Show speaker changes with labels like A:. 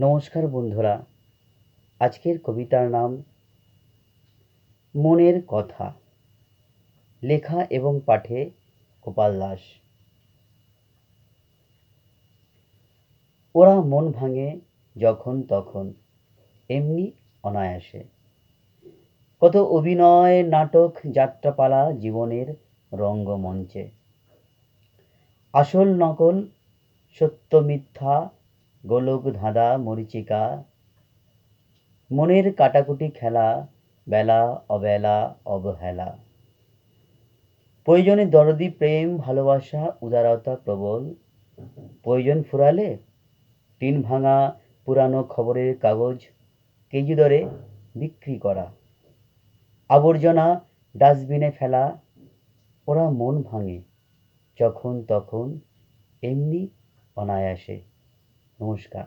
A: নমস্কার বন্ধুরা। আজকের কবিতার নাম মনের কথা। লেখা এবং পাঠে গোপাল দাস। ওরা মন ভাঙে যখন তখন, এমনি অনায়াসে। কত অভিনয়, নাটক, যাত্রাপালা জীবনের রঙ্গমঞ্চে। আসল নকল সত্য মিথ্যা গোলক ধাঁধা মরীচিকা। মনের কাটাকুটি খেলা, বেলা, অবেলা, অবহেলা। প্রয়োজনে দরদি, প্রেম, ভালোবাসা, উদারতা প্রবল। প্রয়োজন ফুরালে টিন ভাঙা পুরানো খবরের কাগজ, কেজি দরে বিক্রি করা। আবর্জনা ডাস্টবিনে ফেলা, ওরা মন ভাঙে, যখন তখন এমনি অনায়াসে। নমস্কার